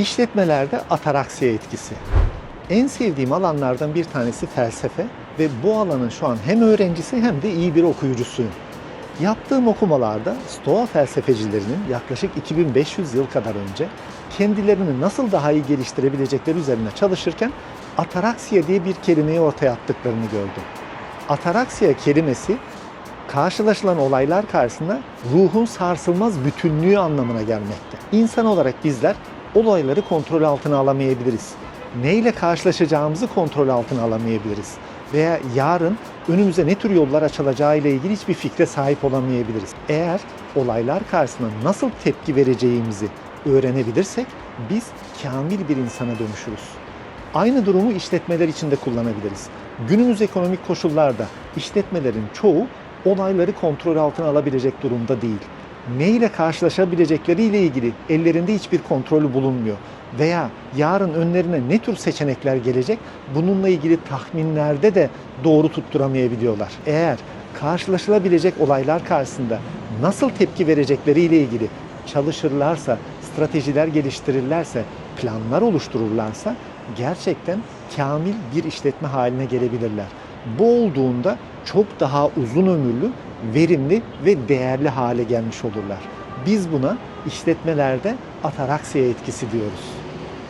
İşletmelerde ataraksiye etkisi. En sevdiğim alanlardan bir tanesi felsefe ve bu alanın şu an hem öğrencisi hem de iyi bir okuyucusuyum. Yaptığım okumalarda Stoa felsefecilerinin yaklaşık 2500 yıl kadar önce kendilerini nasıl daha iyi geliştirebilecekleri üzerine çalışırken ataraksiye diye bir kelimeyi ortaya attıklarını gördüm. Ataraksiya kelimesi karşılaşılan olaylar karşısında ruhun sarsılmaz bütünlüğü anlamına gelmekte. İnsan olarak bizler olayları kontrol altına alamayabiliriz. Neyle karşılaşacağımızı kontrol altına alamayabiliriz. Veya yarın önümüze ne tür yollar açılacağı ile ilgili hiçbir fikre sahip olamayabiliriz. Eğer olaylar karşısında nasıl tepki vereceğimizi öğrenebilirsek biz kamil bir insana dönüşürüz. Aynı durumu işletmeler için de kullanabiliriz. Günümüz ekonomik koşullarda işletmelerin çoğu olayları kontrol altına alabilecek durumda değil. Ne ile karşılaşabilecekleriyle ilgili ellerinde hiçbir kontrolü bulunmuyor. Veya yarın önlerine ne tür seçenekler gelecek bununla ilgili tahminlerde de doğru tutturamayabiliyorlar. Eğer karşılaşılabilecek olaylar karşısında nasıl tepki verecekleriyle ilgili çalışırlarsa, stratejiler geliştirirlerse, planlar oluştururlarsa gerçekten kamil bir işletme haline gelebilirler. Bu olduğunda çok daha uzun ömürlü, verimli ve değerli hale gelmiş olurlar. Biz buna işletmelerde ataraksiye etkisi diyoruz.